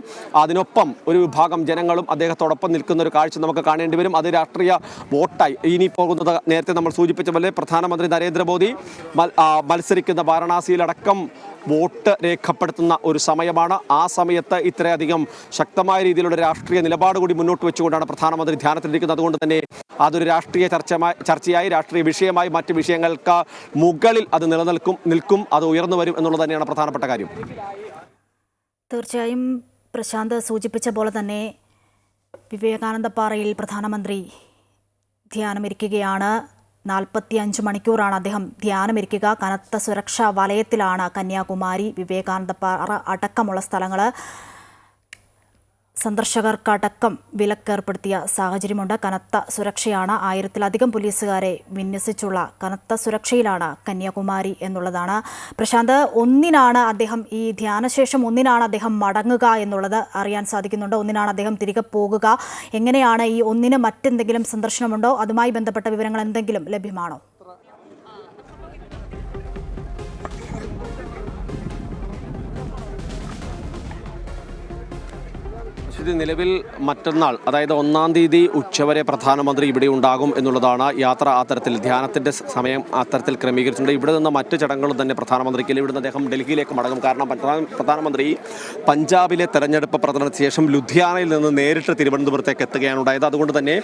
Speaker 2: അതിനൊപ്പം ഒരു വിഭാഗം ജനങ്ങളും അദ്ദേഹത്തോടൊപ്പം നിൽക്കുന്ന ഒരു കാഴ്ച നമുക്ക് കാണേണ്ടി വരും അത് രാഷ്ട്രീയ വോട്ടായി ഇനി പോകുന്നത് നേരത്തെ നമ്മൾ സൂചിപ്പിച്ച പോലെ പ്രധാനമന്ത്രി നരേന്ദ്രമോദി മത്സരിക്കുന്ന വാരണാസിയിലടക്കം വോട്ട് രേഖപ്പെടുത്തുന്ന ഒരു സമയമാണ് ആ സമയത്ത് ഇത്രയധികം ശക്തമായ രീതിയിലുള്ള രാഷ്ട്രീയ നിലപാട് കൂടി മുന്നോട്ട് വെച്ചുകൊണ്ടാണ് പ്രധാനമന്ത്രി ധ്യാനത്തിലിരിക്കുന്നത് അതുകൊണ്ട് തന്നെ അതൊരു രാഷ്ട്രീയ ചർച്ച ചർച്ചയായി രാഷ്ട്രീയ വിഷയമായി മറ്റ് വിഷയങ്ങൾക്ക് മുകളിൽ അത് നിലനിൽക്കും നിൽക്കും അത് ഉയർന്നു വരും എന്നുള്ളത് തന്നെയാണ് പ്രധാനപ്പെട്ട കാര്യം തീർച്ചയായും പ്രശാന്ത് സൂചിപ്പിച്ച പോലെ തന്നെ വിവേകാനന്ദ പാറയിൽ പ്രധാനമന്ത്രി ധ്യാനമിരിക്കുകയാണ് അഞ്ച് മണിക്കൂറാണ് അദ്ദേഹം ധ്യാനമിരിക്കുക കനത്ത സുരക്ഷാ വലയത്തിലാണ് കന്യാകുമാരി വിവേകാനന്ദ പാറ അടക്കമുള്ള സ്ഥലങ്ങൾ സന്ദർശകർക്കടക്കം വിലക്കേർപ്പെടുത്തിയ സാഹചര്യമുണ്ട് കനത്ത സുരക്ഷയാണ് ആയിരത്തിലധികം പോലീസുകാരെ വിന്യസിച്ചുള്ള കനത്ത സുരക്ഷയിലാണ് കന്യാകുമാരി എന്നുള്ളതാണ് പ്രശാന്ത് ഒന്നിനാണ് അദ്ദേഹം ഈ ധ്യാനശേഷം ഒന്നിനാണ് അദ്ദേഹം മടങ്ങുക എന്നുള്ളത് അറിയാൻ സാധിക്കുന്നുണ്ട് ഒന്നിനാണ് അദ്ദേഹം തിരികെ പോകുക എങ്ങനെയാണ് ഈ ഒന്നിന് മറ്റെന്തെങ്കിലും സന്ദർശനമുണ്ടോ അതുമായി ബന്ധപ്പെട്ട വിവരങ്ങൾ എന്തെങ്കിലും ലഭ്യമാണോ സ്ഥിതി നിലവിൽ മറ്റന്നാൾ അതായത് ഒന്നാം തീയതി ഉച്ചവരെ പ്രധാനമന്ത്രി ഇവിടെ ഉണ്ടാകും എന്നുള്ളതാണ് യാത്ര അത്തരത്തിൽ ധ്യാനത്തിൻ്റെ സമയം അത്തരത്തിൽ ക്രമീകരിച്ചിട്ടുണ്ട് ഇവിടെ നിന്ന് മറ്റ് ചടങ്ങുകളും തന്നെ പ്രധാനമന്ത്രിക്ക് ഇവിടെ നിന്ന് അദ്ദേഹം ഡൽഹിയിലേക്ക് മടങ്ങും കാരണം പ്രധാനമന്ത്രി പഞ്ചാബിലെ തെരഞ്ഞെടുപ്പ് പ്രചരണത്തിന് ശേഷം ലുധിയാനയിൽ നിന്ന് നേരിട്ട് തിരുവനന്തപുരത്തേക്ക് എത്തുകയാണ് ഉണ്ടായത് അതുകൊണ്ട് തന്നെ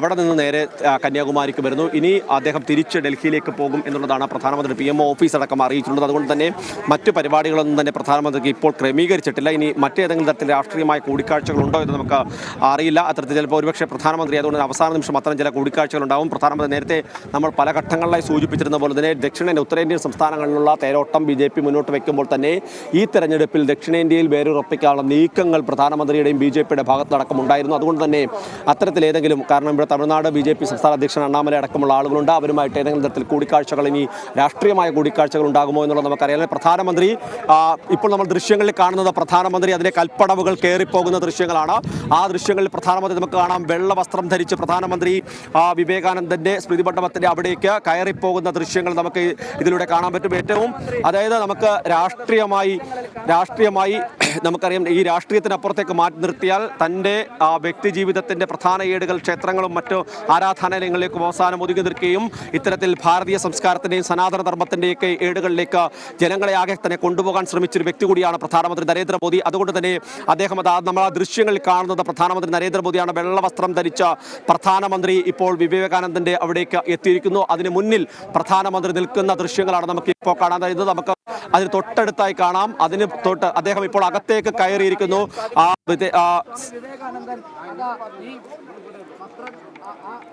Speaker 2: അവിടെ നിന്ന് നേരെ കന്യാകുമാരിക്ക് വരുന്നു ഇനി അദ്ദേഹം തിരിച്ച് ഡൽഹിയിലേക്ക് പോകും എന്നുള്ളതാണ് പ്രധാനമന്ത്രി പി എം ഓഫീസ് അടക്കം അറിയിച്ചിട്ടുള്ളത് അതുകൊണ്ട് തന്നെ മറ്റ് പരിപാടികളൊന്നും തന്നെ പ്രധാനമന്ത്രിക്ക് ഇപ്പോൾ ക്രമീകരിച്ചിട്ടില്ല ഇനി മറ്റേതെങ്കിലും തരത്തിൽ രാഷ്ട്രീയമായ കൂടിക്കാഴ്ചകളുണ്ട് ഉണ്ടോ എന്ന് നമുക്ക് അറിയില്ല അത്തരത്തിൽ ചിലപ്പോൾ ഒരുപക്ഷെ പ്രധാനമന്ത്രി അതുകൊണ്ട് അവസാന നിമിഷം അത്തരം ചില കൂടിക്കാഴ്ചകളുണ്ടാവും പ്രധാനമന്ത്രി നേരത്തെ നമ്മൾ പല ഘട്ടങ്ങളിലായി സൂചിപ്പിച്ചിരുന്ന പോലെ തന്നെ ദക്ഷിണേന്ത്യ ഉത്തരേന്ത്യൻ സംസ്ഥാനങ്ങളിലുള്ള തേരോട്ടം ബി ജെ പി മുന്നോട്ട് വയ്ക്കുമ്പോൾ തന്നെ ഈ തെരഞ്ഞെടുപ്പിൽ ദക്ഷിണേന്ത്യയിൽ വേരുറപ്പിക്കാനുള്ള നീക്കങ്ങൾ പ്രധാനമന്ത്രിയുടെയും ബി ജെ പിയുടെ ഉണ്ടായിരുന്നു അതുകൊണ്ട് തന്നെ അത്തരത്തിൽ ഏതെങ്കിലും കാരണം ഇവിടെ തമിഴ്നാട് ബി ജെ പി സംസ്ഥാന അധ്യക്ഷൻ അണ്ണാമല അടക്കമുള്ള ആളുകളുണ്ട് അവരുമായിട്ട് ഏതെങ്കിലും തരത്തിൽ കൂടിക്കാഴ്ചകൾ ഇനി രാഷ്ട്രീയമായ കൂടിക്കാഴ്ചകൾ ഉണ്ടാകുമോ എന്നുള്ളത് നമുക്കറിയാം പ്രധാനമന്ത്രി ഇപ്പോൾ നമ്മൾ ദൃശ്യങ്ങളിൽ കാണുന്നത് പ്രധാനമന്ത്രി അതിലെ കൽപ്പടവുകൾ കയറിപ്പോകുന്ന ദൃശ്യങ്ങളാണ് ദൃശ്യങ്ങളാണ് ആ ദൃശ്യങ്ങളിൽ പ്രധാനമന്ത്രി നമുക്ക് കാണാം വെള്ള വസ്ത്രം ധരിച്ച് പ്രധാനമന്ത്രി വിവേകാനന്ദൻ്റെ സ്മൃതി മണ്ഡപത്തിൻ്റെ അവിടേക്ക് കയറിപ്പോകുന്ന ദൃശ്യങ്ങൾ നമുക്ക് ഇതിലൂടെ കാണാൻ പറ്റും ഏറ്റവും അതായത് നമുക്ക് രാഷ്ട്രീയമായി രാഷ്ട്രീയമായി [CLEARS THROAT] നമുക്കറിയാം ഈ രാഷ്ട്രീയത്തിനപ്പുറത്തേക്ക് മാറ്റി നിർത്തിയാൽ തൻ്റെ വ്യക്തി ജീവിതത്തിൻ്റെ പ്രധാന ഏടുകൾ ക്ഷേത്രങ്ങളും മറ്റു ആരാധനാലയങ്ങളിലേക്കും അവസാനം ഒതുങ്ങി നിൽക്കുകയും ഇത്തരത്തിൽ ഭാരതീയ സംസ്കാരത്തിൻ്റെയും സനാതന ധർമ്മത്തിൻ്റെയൊക്കെ ഏടുകളിലേക്ക് ജനങ്ങളെ ആകെ തന്നെ കൊണ്ടുപോകാൻ ശ്രമിച്ചൊരു വ്യക്തി കൂടിയാണ് പ്രധാനമന്ത്രി നരേന്ദ്രമോദി അതുകൊണ്ട് തന്നെ അദ്ദേഹം അത് നമ്മൾ ആ ദൃശ്യം ദൃശ്യങ്ങളിൽ കാണുന്നത് പ്രധാനമന്ത്രി നരേന്ദ്രമോദിയാണ് വെള്ളവസ്ത്രം ധരിച്ച പ്രധാനമന്ത്രി ഇപ്പോൾ വിവേകാനന്ദന്റെ അവിടേക്ക് എത്തിയിരിക്കുന്നു അതിന് മുന്നിൽ പ്രധാനമന്ത്രി നിൽക്കുന്ന ദൃശ്യങ്ങളാണ് നമുക്ക് ഇപ്പോൾ കാണാൻ കഴിയുന്നത് നമുക്ക് അതിന് തൊട്ടടുത്തായി കാണാം അതിന് തൊട്ട് അദ്ദേഹം ഇപ്പോൾ അകത്തേക്ക് കയറിയിരിക്കുന്നു ആ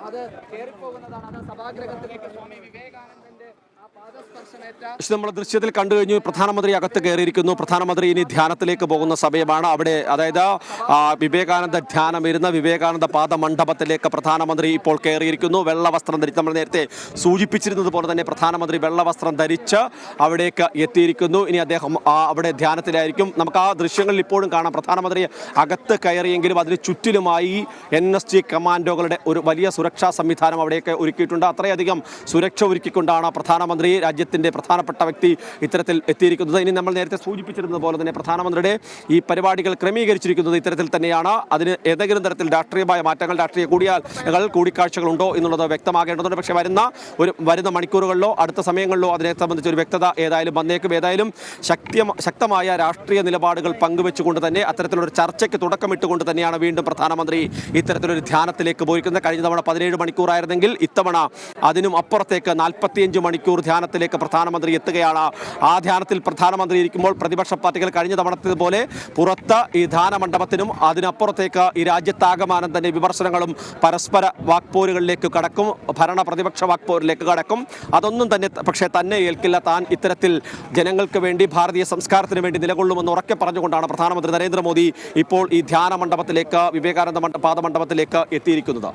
Speaker 2: അത് കയറിപ്പോകുന്നതാണ് അത് സഭാഗ്രഹത്തിലേക്ക് സ്വാമി വിവേകാനന്ദ പക്ഷെ നമ്മൾ ദൃശ്യത്തിൽ കണ്ടു കഴിഞ്ഞു പ്രധാനമന്ത്രി അകത്ത് കയറിയിരിക്കുന്നു പ്രധാനമന്ത്രി ഇനി ധ്യാനത്തിലേക്ക് പോകുന്ന സമയമാണ് അവിടെ അതായത് വിവേകാനന്ദ ധ്യാനം ഇരുന്ന വിവേകാനന്ദ പാദ മണ്ഡപത്തിലേക്ക് പ്രധാനമന്ത്രി ഇപ്പോൾ കയറിയിരിക്കുന്നു വെള്ള വസ്ത്രം ധരിച്ച് നമ്മൾ നേരത്തെ സൂചിപ്പിച്ചിരുന്നത് പോലെ തന്നെ പ്രധാനമന്ത്രി വെള്ള വസ്ത്രം ധരിച്ച് അവിടേക്ക് എത്തിയിരിക്കുന്നു ഇനി അദ്ദേഹം അവിടെ ധ്യാനത്തിലായിരിക്കും നമുക്ക് ആ ദൃശ്യങ്ങളിൽ ഇപ്പോഴും കാണാം പ്രധാനമന്ത്രി അകത്ത് കയറിയെങ്കിലും അതിന് ചുറ്റിലുമായി എൻ എസ് ജി കമാൻഡോകളുടെ ഒരു വലിയ സുരക്ഷാ സംവിധാനം അവിടെയൊക്കെ ഒരുക്കിയിട്ടുണ്ട് അത്രയധികം സുരക്ഷ ഒരുക്കിക്കൊണ്ടാണ് പ്രധാനമന്ത്രി പ്രധാനമന്ത്രി രാജ്യത്തിൻ്റെ പ്രധാനപ്പെട്ട വ്യക്തി ഇത്തരത്തിൽ എത്തിയിരിക്കുന്നത് ഇനി നമ്മൾ നേരത്തെ സൂചിപ്പിച്ചിരുന്നത് പോലെ തന്നെ പ്രധാനമന്ത്രിയുടെ ഈ പരിപാടികൾ ക്രമീകരിച്ചിരിക്കുന്നത് ഇത്തരത്തിൽ തന്നെയാണ് അതിന് ഏതെങ്കിലും തരത്തിൽ രാഷ്ട്രീയമായ മാറ്റങ്ങൾ രാഷ്ട്രീയ കൂടിയാൽ കൂടിക്കാഴ്ചകളുണ്ടോ എന്നുള്ളത് വ്യക്തമാകേണ്ടതുണ്ട് പക്ഷേ വരുന്ന ഒരു വരുന്ന മണിക്കൂറുകളിലോ അടുത്ത സമയങ്ങളിലോ അതിനെ സംബന്ധിച്ച് ഒരു വ്യക്തത ഏതായാലും വന്നേക്കും ഏതായാലും ശക്തി ശക്തമായ രാഷ്ട്രീയ നിലപാടുകൾ പങ്കുവെച്ചുകൊണ്ട് തന്നെ അത്തരത്തിലൊരു ചർച്ചയ്ക്ക് തുടക്കമിട്ടുകൊണ്ട് തന്നെയാണ് വീണ്ടും പ്രധാനമന്ത്രി ഇത്തരത്തിലൊരു ധ്യാനത്തിലേക്ക് പോയിരിക്കുന്നത് കഴിഞ്ഞ തവണ പതിനേഴ് മണിക്കൂറായിരുന്നെങ്കിൽ ഇത്തവണ അതിനും അപ്പുറത്തേക്ക് നാൽപ്പത്തിയഞ്ച് മണിക്കൂർ ധ്യാനത്തിലേക്ക് പ്രധാനമന്ത്രി എത്തുകയാണ് ആ ധ്യാനത്തിൽ പ്രധാനമന്ത്രി ഇരിക്കുമ്പോൾ പ്രതിപക്ഷ പാർട്ടികൾ കഴിഞ്ഞ തവണത്തേതുപോലെ പുറത്ത് ഈ ധ്യാന മണ്ഡപത്തിനും അതിനപ്പുറത്തേക്ക് ഈ രാജ്യത്താകമാനം തന്നെ വിമർശനങ്ങളും പരസ്പര വാക്പോരുകളിലേക്ക് കടക്കും ഭരണ പ്രതിപക്ഷ വാക്പോരിലേക്ക് കടക്കും അതൊന്നും തന്നെ പക്ഷേ തന്നെ ഏൽക്കില്ല താൻ ഇത്തരത്തിൽ ജനങ്ങൾക്ക് വേണ്ടി ഭാരതീയ സംസ്കാരത്തിന് വേണ്ടി നിലകൊള്ളുമെന്ന് ഉറക്കെ പറഞ്ഞുകൊണ്ടാണ് പ്രധാനമന്ത്രി നരേന്ദ്രമോദി ഇപ്പോൾ ഈ ധ്യാന മണ്ഡപത്തിലേക്ക് വിവേകാനന്ദ പാദമണ്ഡപത്തിലേക്ക് എത്തിയിരിക്കുന്നത്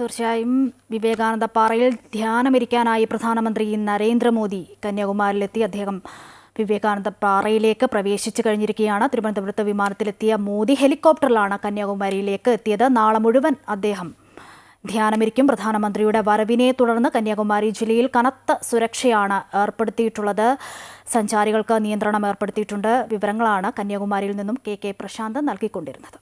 Speaker 2: തീർച്ചയായും വിവേകാനന്ദ പാറയിൽ ധ്യാനമിരിക്കാനായി പ്രധാനമന്ത്രി നരേന്ദ്രമോദി കന്യാകുമാരിലെത്തി അദ്ദേഹം വിവേകാനന്ദ പാറയിലേക്ക് പ്രവേശിച്ചു കഴിഞ്ഞിരിക്കുകയാണ് തിരുവനന്തപുരത്ത് വിമാനത്തിലെത്തിയ മോദി ഹെലികോപ്റ്ററിലാണ് കന്യാകുമാരിയിലേക്ക് എത്തിയത് നാളെ മുഴുവൻ അദ്ദേഹം ധ്യാനമിരിക്കും പ്രധാനമന്ത്രിയുടെ വരവിനെ തുടർന്ന് കന്യാകുമാരി ജില്ലയിൽ കനത്ത സുരക്ഷയാണ് ഏർപ്പെടുത്തിയിട്ടുള്ളത് സഞ്ചാരികൾക്ക് നിയന്ത്രണം ഏർപ്പെടുത്തിയിട്ടുണ്ട് വിവരങ്ങളാണ് കന്യാകുമാരിയിൽ നിന്നും കെ കെ പ്രശാന്ത് നൽകിക്കൊണ്ടിരുന്നത്